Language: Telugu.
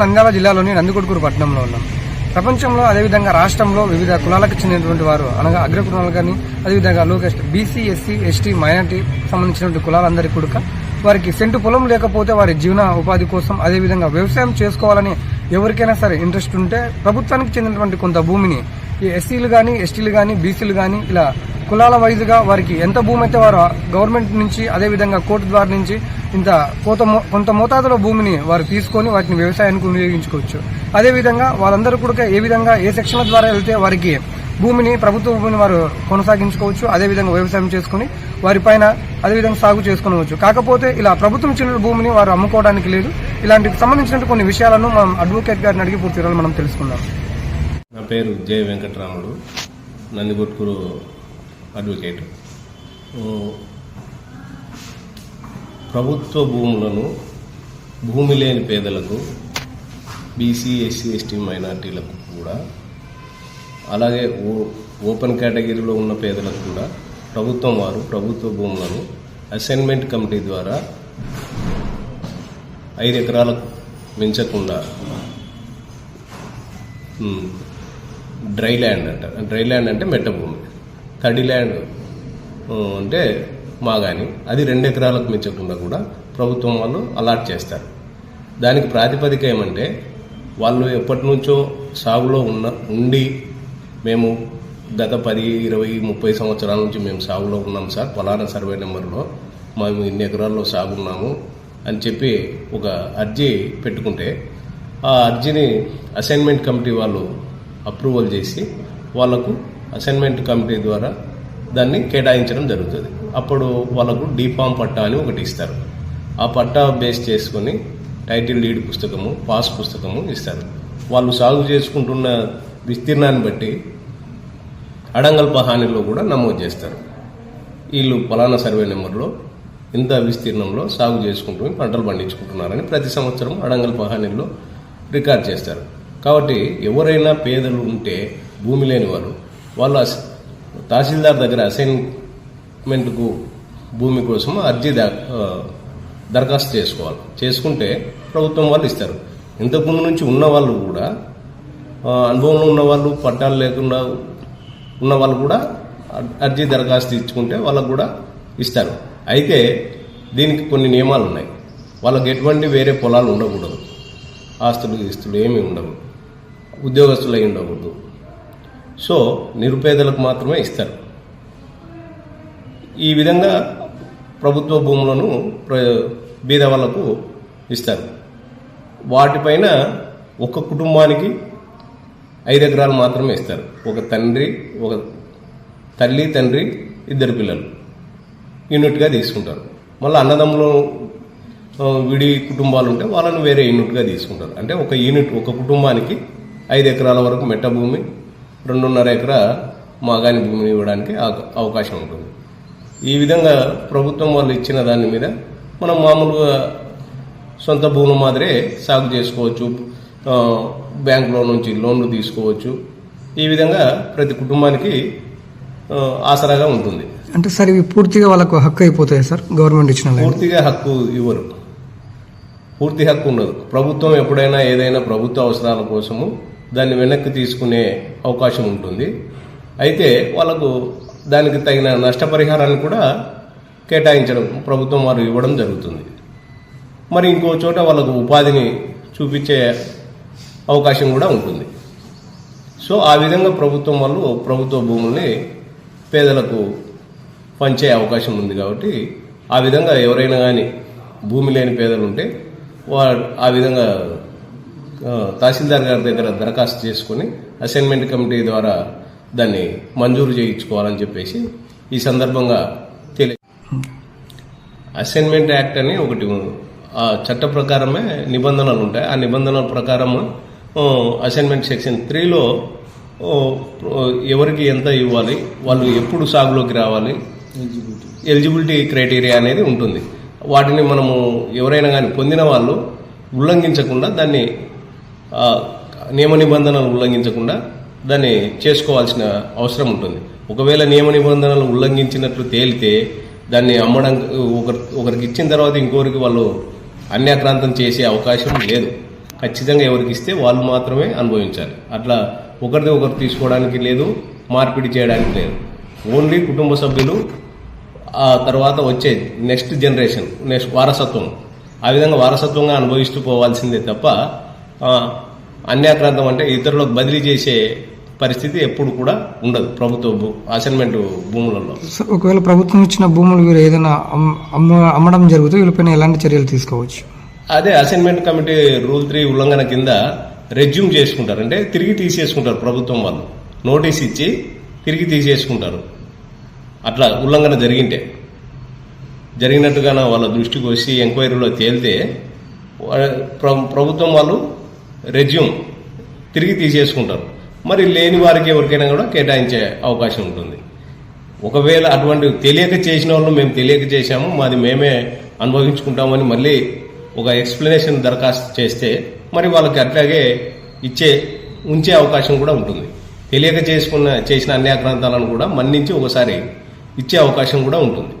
నంద్యాల జిల్లాలోని నందికొడుకూరు పట్టణంలో ఉన్నాం. ప్రపంచంలో అదేవిధంగా రాష్ట్రంలో వివిధ కులాలకు చెందినటువంటి వారు అనగా అగ్ర కులాలు కానీ అదేవిధంగా Lokesh BC SC ST minority సంబంధించినటువంటి కులాలందరి కొడుక. వారికి సెంటు పొలం లేకపోతే వారి జీవన ఉపాధి కోసం అదేవిధంగా వ్యవసాయం చేసుకోవాలని ఎవరికైనా సరే ఇంట్రెస్ట్ ఉంటే ప్రభుత్వానికి చెందినటువంటి కొంత భూమిని ఈ ఎస్సీలు కానీ ఎస్టీలు కానీ బీసీలు కానీ ఇలా కులాల వైజ్గా వారికి ఎంత భూమి అయితే వారు గవర్నమెంట్ నుంచి అదేవిధంగా కోర్టు ద్వారా నుంచి ఇంత కొంత కొంత మోతాదులో భూమిని వారు తీసుకొని వాటిని వ్యవసాయానికి వినియోగించుకోవచ్చు. అదేవిధంగా వాళ్ళందరూ కూడా ఏ విధంగా ఏ సెక్షన్ల ద్వారా వెళ్తే వారికి భూమిని ప్రభుత్వ భూమిని వారు కొనసాగించుకోవచ్చు అదేవిధంగా వ్యవసాయం చేసుకుని వారిపైన అదేవిధంగా సాగు చేసుకోవచ్చు. కాకపోతే ఇలా ప్రభుత్వం చిన్న భూమిని వారు అమ్ముకోవడానికి లేదు. ఇలాంటికి సంబంధించిన కొన్ని విషయాలను మనం అడ్వకేట్ గారిని అడిగి పూర్తి మనం తెలుసుకుందాం. నా పేరు జె వెంకటరాముడు. నందికొట్కూరు అడ్వకేట్ ప్రభుత్వ భూములను భూమి లేని పేదలకు బీసీ ఎస్సీ ఎస్టీ మైనార్టీలకు కూడా అలాగే ఓ- ఓపెన్ కేటగిరీలో ఉన్న పేదలకు కూడా ప్రభుత్వం వారు ప్రభుత్వ భూములను అసైన్మెంట్ కమిటీ ద్వారా ఐదు ఎకరాలకు మించకుండా డ్రై ల్యాండ్ అంటారు డ్రై ల్యాండ్ అంటే మెట్ట భూమి. తడి ల్యాండ్ అంటే మాగాని అది రెండు ఎకరాలకు మించకుండా కూడా ప్రభుత్వం వాళ్ళు అలాట్ చేస్తారు. దానికి ప్రాతిపదిక ఏమంటే వాళ్ళు ఎప్పటి నుంచో సాగులో ఉన్న ఉండి మేము గత పది ఇరవై ముప్పై సంవత్సరాల నుంచి మేము సాగులో ఉన్నాం సార్. పలానా సర్వే నెంబర్లో మేము ఇన్ని ఎకరాల్లో సాగున్నాము అని చెప్పి ఒక అర్జీ పెట్టుకుంటే ఆ అర్జీని అసైన్మెంట్ కమిటీ వాళ్ళు అప్రూవల్ చేసి వాళ్ళకు అసైన్మెంట్ కమిటీ ద్వారా దాన్ని కేటాయించడం జరుగుతుంది. అప్పుడు వాళ్ళకు డీఫామ్ పట్టా అని ఒకటి ఇస్తారు. ఆ పట్టా బేస్ చేసుకొని టైటిల్ లీడ్ పుస్తకము పాస్ పుస్తకము ఇస్తారు. వాళ్ళు సాగు చేసుకుంటున్న విస్తీర్ణాన్ని బట్టి అడంగల్ప హానిలో కూడా నమోదు చేస్తారు. వీళ్ళు ఫలానా సర్వే నెంబర్లో ఇంత విస్తీర్ణంలో సాగు చేసుకుంటూ పంటలు పండించుకుంటున్నారని ప్రతి సంవత్సరం అడంగల్ప పహానీల్లో రికార్డ్ చేస్తారు. కాబట్టి ఎవరైనా పేదలు ఉంటే భూమి లేని వారు వాళ్ళు అస్- తహసీల్దార్ దగ్గర అసైన్మెంట్కు భూమి కోసం అర్జీ దరఖాస్తు చేసుకోవాలి. చేసుకుంటే ప్రభుత్వం వాళ్ళు ఇస్తారు. ఇంతకుముందు నుంచి ఉన్న వాళ్ళు కూడా అనుభవంలో ఉన్న వాళ్ళు పట్టాలు లేకుండా ఉన్న వాళ్ళు కూడా అర్జీ దరఖాస్తు ఇచ్చుకుంటే వాళ్ళకు కూడా ఇస్తారు. అయితే దీనికి కొన్ని నియమాలు ఉన్నాయి. వాళ్ళకి ఎటువంటి వేరే పొలాలు ఉండకూడదు. ఆస్తులు ఇస్తులు ఏమీ ఉండవు ఉద్యోగస్తులు అయి ఉండకూడదు. సో నిరుపేదలకు మాత్రమే ఇస్తారు. ఈ విధంగా ప్రభుత్వ భూములను ప్ర- బీద వాళ్ళకు ఇస్తారు. వాటిపైన ఒక కుటుంబానికి ఐదు ఎకరాలు మాత్రమే ఇస్తారు. ఒక తండ్రి ఒక తల్లి తండ్రి ఇద్దరు పిల్లలు. యూనిట్గా తీసుకుంటారు. మళ్ళీ అన్నదమ్ములు విడి కుటుంబాలు ఉంటే వాళ్ళని వేరే యూనిట్గా తీసుకుంటారు. అంటే ఒక యూనిట్ ఒక కుటుంబానికి ఐదు ఎకరాల వరకు మెట్ట భూమి రెండున్నర ఎకరా మాగాని భూమిని ఇవ్వడానికి అవ- అవకాశం ఉంటుంది. ఈ విధంగా ప్రభుత్వం వాళ్ళు ఇచ్చిన దాని మీద మనం మామూలుగా సొంత భూముల మాదిరే సాగు చేసుకోవచ్చు బ్యాంకులో నుంచి లోన్లు తీసుకోవచ్చు. ఈ విధంగా ప్రతి కుటుంబానికి ఆసరాగా ఉంటుంది. అంటే సార్ ఇవి పూర్తిగా వాళ్ళకు హక్కు అయిపోతాయి సార్? గవర్నమెంట్ ఇచ్చిన. పూర్తిగా హక్కు ఇవ్వరు. పూర్తి హక్కు ఉండదు. ప్రభుత్వం ఎప్పుడైనా ఏదైనా ప్రభుత్వ అవసరాల కోసము దాన్ని వెనక్కి తీసుకునే అవకాశం ఉంటుంది. అయితే వాళ్ళకు దానికి తగిన నష్టపరిహారాన్ని కూడా కేటాయించడం ప్రభుత్వం వారు ఇవ్వడం జరుగుతుంది. మరి ఇంకో చోట వాళ్ళకు ఉపాధిని చూపించే అవకాశం కూడా ఉంటుంది. సో ఆ విధంగా ప్రభుత్వం వాళ్ళు ప్రభుత్వ భూముల్ని పేదలకు పంచే అవకాశం ఉంది కాబట్టి ఆ విధంగా ఎవరైనా కానీ భూమి లేని పేదలు ఉంటే వా ఆ విధంగా తహసీల్దార్ గారి దగ్గర దరఖాస్తు చేసుకుని అసైన్మెంట్ కమిటీ ద్వారా దాన్ని మంజూరు చేయించుకోవాలని చెప్పేసి ఈ సందర్భంగా తెలియ అసైన్మెంట్ యాక్ట్ అని ఒకటి ఆ చట్ట ప్రకారమే నిబంధనలు ఉంటాయి. ఆ నిబంధనల ప్రకారము అసైన్మెంట్ సెక్షన్ త్రీలో ఎవరికి ఎంత ఇవ్వాలి వాళ్ళు ఎప్పుడు సాగులోకి రావాలి ఎలిజిబిలిటీ క్రైటీరియా అనేది ఉంటుంది. వాటిని మనము ఎవరైనా కానీ పొందిన వాళ్ళు ఉల్లంఘించకుండా దాన్ని నియమ నిబంధనలు ఉల్లంఘించకుండా దాన్ని చేసుకోవాల్సిన అవసరం ఉంటుంది. ఒకవేళ నియమ నిబంధనలు ఉల్లంఘించినట్లు తేలితే దాన్ని అమ్మడం ఒకరి ఒకరికి ఇచ్చిన తర్వాత ఇంకొకరికి వాళ్ళు అన్యాక్రాంతం చేసే అవకాశం లేదు. ఖచ్చితంగా ఎవరికి ఇస్తే వాళ్ళు మాత్రమే అనుభవించాలి. అట్లా ఒకరిది ఒకరు తీసుకోవడానికి లేదు మార్పిడి చేయడానికి లేదు. ఓన్లీ కుటుంబ సభ్యులు ఆ తర్వాత వచ్చే నెక్స్ట్ జనరేషన్ నెక్స్ట్ వారసత్వం. ఆ విధంగా వారసత్వంగా అనుభవిస్తూ పోవాల్సిందే తప్ప అన్యాక్రాంతం అంటే ఇతరులకు బదిలీ చేసే పరిస్థితి ఎప్పుడు కూడా ఉండదు ప్రభుత్వ భూ అసైన్మెంట్ భూములలో. ఒకవేళ ప్రభుత్వం ఇచ్చిన భూములు వీరు ఏదైనా అమ్- అమ్మ- అమ్మడం జరిగితే వీళ్ళపైన ఎలాంటి చర్యలు తీసుకోవచ్చు? అదే అసైన్మెంట్ కమిటీ రూల్ త్రీ ఉల్లంఘన కింద రెజ్యూమ్ చేసుకుంటారు. అంటే తిరిగి తీసేసుకుంటారు ప్రభుత్వం వాళ్ళు. నోటీస్ ఇచ్చి తిరిగి తీసేసుకుంటారు. అట్లా ఉల్లంఘన జరిగింటే. జరిగినట్టుగా వాళ్ళ దృష్టికి వచ్చి ఎంక్వైరీలో తేలితే ప్రభుత్వం వాళ్ళు రెజ్యూమ్ తిరిగి తీసేసుకుంటారు. మరి లేని వారికి ఎవరికైనా కూడా కేటాయించే అవకాశం ఉంటుంది. ఒకవేళ అటువంటి తెలియక చేసిన వాళ్ళు మేము తెలియక చేశాము మాది మేమే అనుభవించుకుంటామని మళ్ళీ ఒక ఎక్స్ప్లెనేషన్ దరఖాస్తు చేస్తే మరి వాళ్ళకి అట్లాగే ఇచ్చే ఉంచే అవకాశం కూడా ఉంటుంది. తెలియక చేసుకున్న చేసిన అన్యాక్రాంతాలను కూడా మన్నించి ఒకసారి ఇచ్చే అవకాశం కూడా ఉంటుంది.